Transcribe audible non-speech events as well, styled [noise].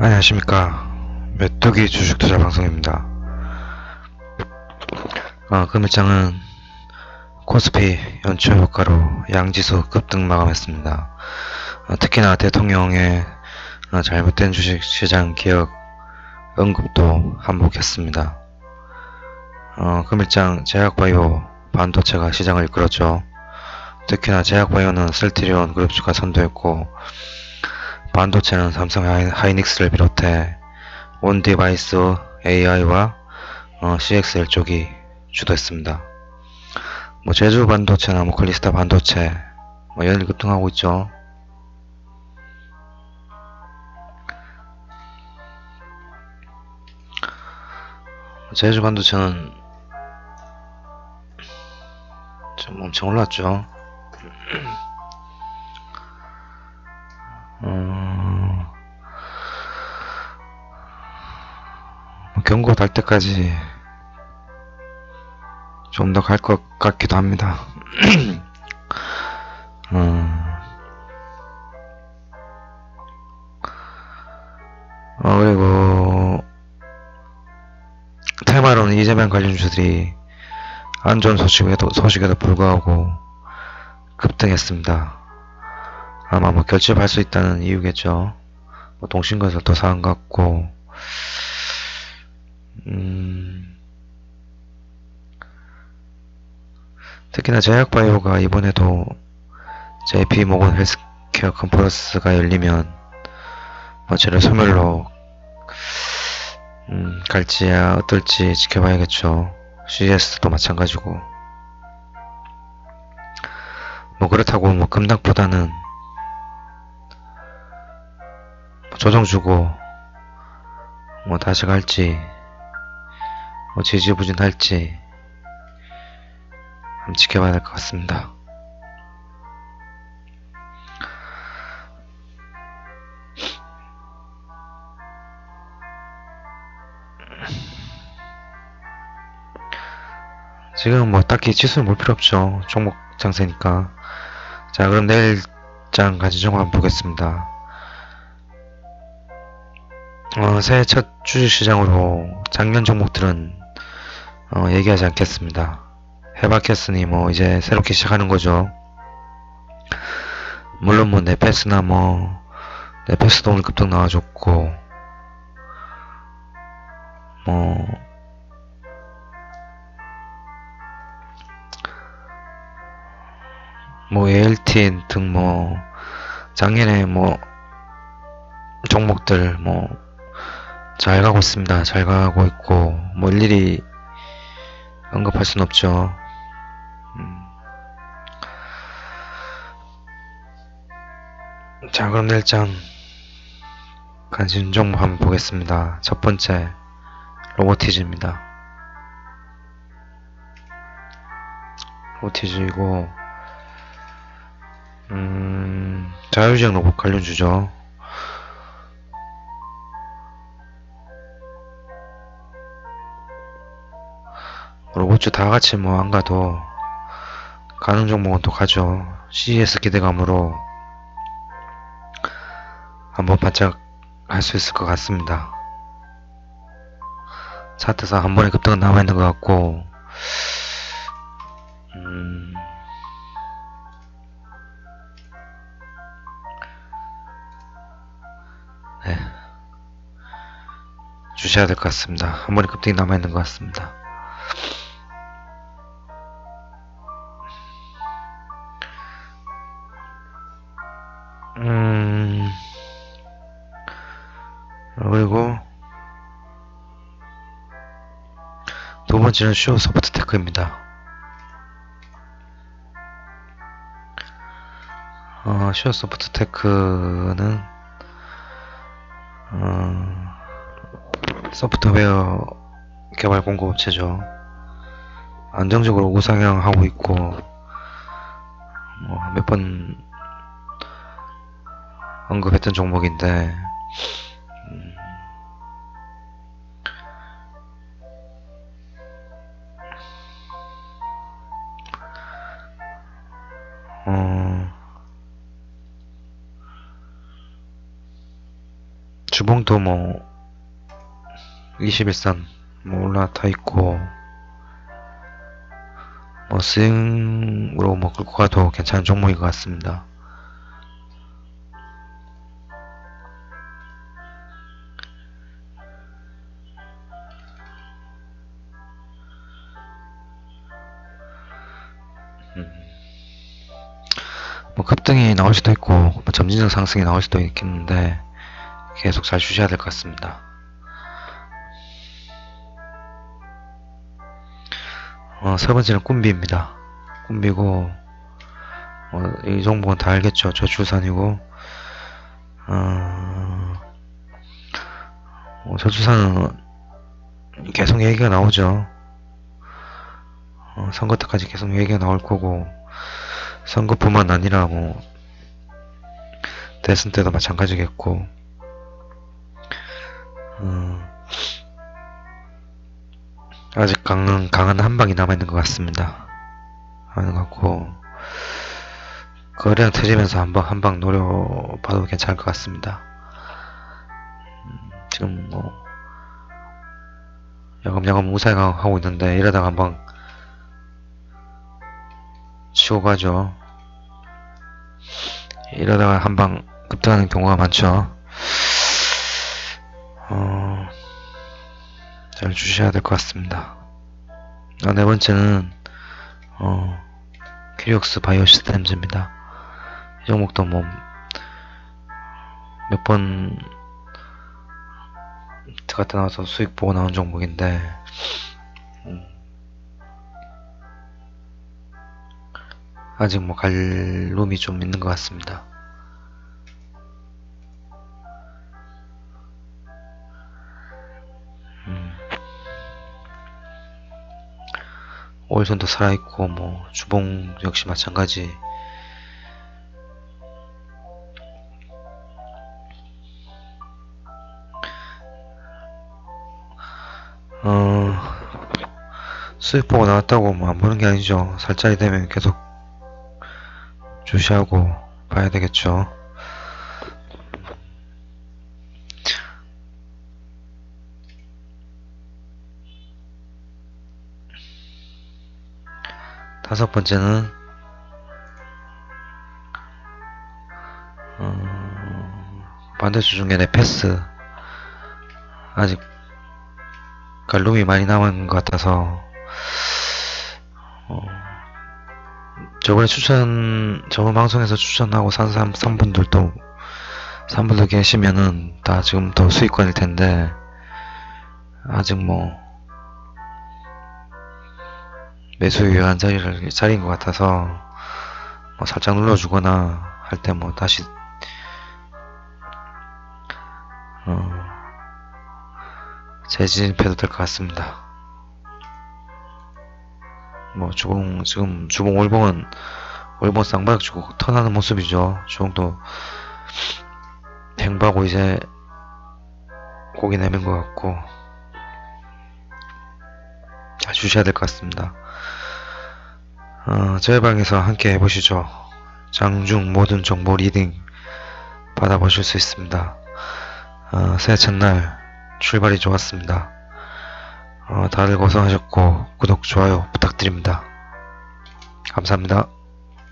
안녕하십니까. 메뚜기 주식투자 방송입니다. 어, 금일장은 코스피 연초 효과로 양지수 급등 마감했습니다. 어, 특히나 대통령의 어, 잘못된 주식시장 개혁 언급도 한몫했습니다. 어, 금일장 제약바이오 반도체가 시장을 이끌었죠. 특히나 제약바이오는 설티리온 그룹주가 선도했고 반도체는 삼성 하이- 하이닉스를 비롯해 온 디바이스 AI와 어, CXL 쪽이 주도했습니다. 뭐 제주 반도체나 뭐 컬리스타 반도체 뭐 연일 급등하고 있죠. 제주 반도체는 좀 엄청 올랐죠. 뭐 경고 달 때까지 좀 더 갈 것 같기도 합니다. [clears throat] 어, 어, 그리고 테마로는 이재명 관련 주들이 안 좋은 소식에도, 소식에도 불구하고 급등했습니다. 아마 뭐 결집할 수 있다는 이유겠죠. 뭐 동신건설 더 사은 것 같고, 음, 특히나 제약바이오가 이번에도 JP 모건 헬스케어 컨퍼런스가 열리면 뭐 재료 소멸로 음, 갈지야 어떨지 지켜봐야겠죠. CES도 마찬가지고. 뭐 그렇다고 뭐 급락보다는 뭐 조정 주고 뭐 다시 갈지 뭐 지지부진할지 한번 지켜봐야 될것 같습니다. 지금 뭐 딱히 지수는 볼 필요 없죠. 종목 장세니까. 자, 그럼 내일 장 가지 종목 한번 보겠습니다. 어, 새해 첫 주식시장으로 작년 종목들은 어, 얘기하지 않겠습니다. 해박했으니 뭐 이제 새롭게 시작하는 거죠. 물론 뭐 네페스나 뭐 네페스도 오늘 급등 나와줬고 뭐 뭐 ALT 등 뭐 작년에 뭐 종목들 뭐 잘 가고 있습니다. 잘 가고 있고 뭐 일일이 언급할 순 없죠. 음. 자 그럼 내일장 관심 종목 한번 보겠습니다. 첫 번째 로보티즈입니다. 로보티즈이고 음, 자율주행 로봇 관련주죠. 로봇주 다 같이 뭐 안 가도 가는 종목은 또 가죠. CES 기대감으로 한번 바짝 할 수 있을 것 같습니다. 차트상 한 번에 급등은 남아 있는 것 같고, 음, 네. 주셔야 될 것 같습니다. 한 번에 급등이 남아 있는 것 같습니다. 음, 그리고 두 번째는 쇼 소프트 테크입니다. 어, 쇼 소프트 테크는 어, 소프트웨어 개발 공급업체죠. 안정적으로 우상향하고 있고 뭐 몇번 언급했던 종목인데 음, 어, 주봉도 뭐 21선 뭐 올라타 있고 뭐 스윙으로 뭐 끌고 가도 괜찮은 종목인 것 같습니다. 뭐 급등이 나올 수도 있고 뭐 점진적 상승이 나올 수도 있겠는데 계속 잘 주셔야 될 것 같습니다. 어, 세 번째는 꿈비입니다. 꿈비고 어, 이 종목은 다 알겠죠. 저출산이고 어, 어, 저출산은 계속 얘기가 나오죠. 어, 선거 때까지 계속 얘기가 나올 거고 선거뿐만 아니라 뭐 대선 때도 마찬가지겠고 음, 아직 강한 강한 한 방이 남아 있는 것 같습니다. 하는 것 같고 거래량 터지면서 한방 한 방 노려봐도 괜찮을 것 같습니다. 음, 지금 뭐 야금야금 우상하고 있는데 이러다가 한방 치고 가죠. 이러다가 한방 급등하는 경우가 많죠. 어, 잘 주셔야 될 것 같습니다. 아, 네 번째는 어, 큐리옥스 바이오 시스템즈입니다. 이 종목도 뭐 몇 번 갔다 나와서 수익 보고 나온 종목인데 아직 뭐갈 룸이 좀 있는 것 같습니다. 음. 오일선도 살아있고 뭐 주봉 역시 마찬가지 어 수익 보고 나왔다고 뭐 안 보는 게 아니죠 살짝이 되면 계속 주시하고 봐야 되겠죠. 다섯 번째는 어, 반대주 중에 네페스. 아직 갈룸이 많이 남은 것 같아서 어, 저번에 추천 저번 방송에서 추천하고 산 사람 산 분들도 산 분들 계시면은 다 지금 더 수익권일 텐데 아직 뭐 매수 유효한 자리를 자리인 것 같아서 뭐 살짝 눌러주거나 할 때 뭐 다시 어, 재진입해도 될 것 같습니다. 뭐 주봉 지금 주봉 월봉은 월봉 쌍바닥 주고 턴하는 모습이죠. 주봉도 팽바고 이제 고기 내민 것 같고 잘 주셔야 될 것 같습니다. 어, 저희 방에서 함께 해보시죠. 장중 모든 정보 리딩 받아보실 수 있습니다. 어, 새해 첫날 출발이 좋았습니다. 어, 다들 고생하셨고 구독, 좋아요 부탁드립니다. 감사합니다.